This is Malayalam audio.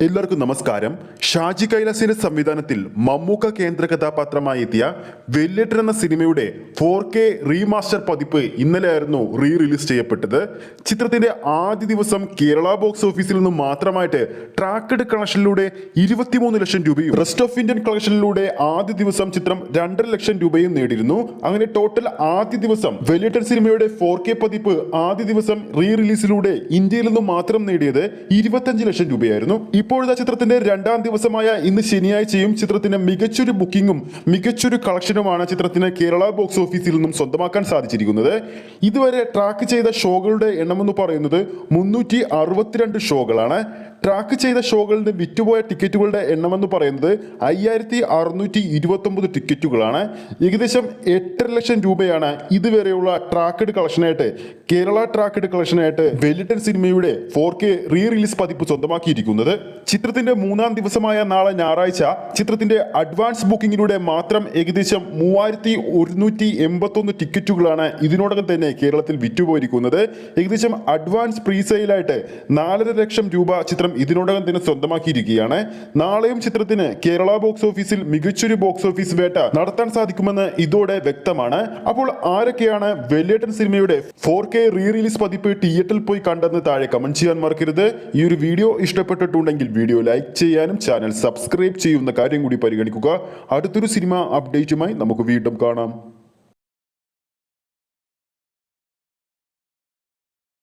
എല്ലാവർക്കും നമസ്കാരം. ഷാജി കൈലാസിന്റെ സംവിധാനത്തിൽ മമ്മൂക്ക കേന്ദ്ര കഥാപാത്രമായി എത്തിയ വെല്ലേറ്റർ എന്ന സിനിമയുടെ ഫോർ കെ റീമാസ്റ്റർ പതിപ്പ് ഇന്നലെയായിരുന്നു റീ റിലീസ് ചെയ്യപ്പെട്ടത്. ചിത്രത്തിന്റെ ആദ്യ ദിവസം കേരള ബോക്സ് ഓഫീസിൽ നിന്ന് മാത്രമായിട്ട് ട്രാക്കഡ് കളക്ഷനിലൂടെ ഇരുപത്തിമൂന്ന് ലക്ഷം രൂപയും റെസ്റ്റ് ഓഫ് ഇന്ത്യൻ കളക്ഷനിലൂടെ ആദ്യ ദിവസം ചിത്രം രണ്ടര ലക്ഷം രൂപയും നേടിയിരുന്നു. അങ്ങനെ ടോട്ടൽ ആദ്യ ദിവസം വെല്ലേറ്റർ സിനിമയുടെ ഫോർ കെ പതിപ്പ് ആദ്യ ദിവസം റീ റിലീസിലൂടെ ഇന്ത്യയിൽ നിന്നും മാത്രം നേടിയത് ഇരുപത്തഞ്ച് ലക്ഷം രൂപയായിരുന്നു. ഇപ്പോഴത്തെ ചിത്രത്തിന്റെ രണ്ടാം ദിവസമായ ഇന്ന് ശനിയാഴ്ചയും ചിത്രത്തിന് മികച്ചൊരു ബുക്കിങ്ങും മികച്ചൊരു കളക്ഷനുമാണ് ചിത്രത്തിന് കേരള ബോക്സ് ഓഫീസിൽ നിന്നും സ്വന്തമാക്കാൻ സാധിച്ചിരിക്കുന്നത്. ഇതുവരെ ട്രാക്ക് ചെയ്ത ഷോകളുടെ എണ്ണമെന്ന് പറയുന്നത് മുന്നൂറ്റി ഷോകളാണ്. ട്രാക്ക് ചെയ്ത ഷോകളിൽ നിന്ന് വിറ്റുപോയ ടിക്കറ്റുകളുടെ എണ്ണമെന്ന് പറയുന്നത് അയ്യായിരത്തി അറുന്നൂറ്റി ഇരുപത്തി ഒമ്പത് ടിക്കറ്റുകളാണ്. ഏകദേശം എട്ടര ലക്ഷം രൂപയാണ് ഇതുവരെയുള്ള ട്രാക്കഡ് കളക്ഷനായിട്ട് കേരള ട്രാക്കഡ് കളക്ഷനായിട്ട് വെല്ലിട്ടൻ സിനിമയുടെ ഫോർ കെ റീ റിലീസ് പതിപ്പ് സ്വന്തമാക്കിയിരിക്കുന്നത്. ചിത്രത്തിന്റെ മൂന്നാം ദിവസമായ നാളെ ഞായറാഴ്ച ചിത്രത്തിന്റെ അഡ്വാൻസ് ബുക്കിങ്ങിലൂടെ മാത്രം ഏകദേശം മൂവായിരത്തി ഒരുന്നൂറ്റി എൺപത്തൊന്ന് ടിക്കറ്റുകളാണ് ഇതിനോടകം തന്നെ കേരളത്തിൽ വിറ്റുപോയിരിക്കുന്നത്. ഏകദേശം അഡ്വാൻസ് പ്രീസെയിലായിട്ട് നാലര ലക്ഷം രൂപ ചിത്രം ഇതിനോടകം തന്നെ സ്വന്തമാക്കിയിരിക്കുകയാണ്. നാളെയും ചിത്രത്തിന് കേരള ബോക്സ് ഓഫീസിൽ മികച്ചൊരു ബോക്സ് ഓഫീസ് വേട്ട നടത്താൻ സാധിക്കുമെന്ന് ഇതോടെ വ്യക്തമാണ്. അപ്പോൾ ആരൊക്കെയാണ് വെല്ലേട്ടൻ സിനിമയുടെ ഫോർ കെ റീ റിലീസ് പതിപ്പ് തിയേറ്ററിൽ പോയി കണ്ടെന്ന് താഴെ കമന്റ് ചെയ്യാൻ മറക്കരുത്. ഈ ഒരു വീഡിയോ ഇഷ്ടപ്പെട്ടിട്ടുണ്ടെങ്കിൽ വീഡിയോ ലൈക്ക് ചെയ്യാനും ചാനൽ സബ്സ്ക്രൈബ് ചെയ്യുന്ന കാര്യം കൂടി പരിഗണിക്കുക. അടുത്തൊരു സിനിമ അപ്ഡേറ്റുമായി നമുക്ക് വീണ്ടും കാണാം.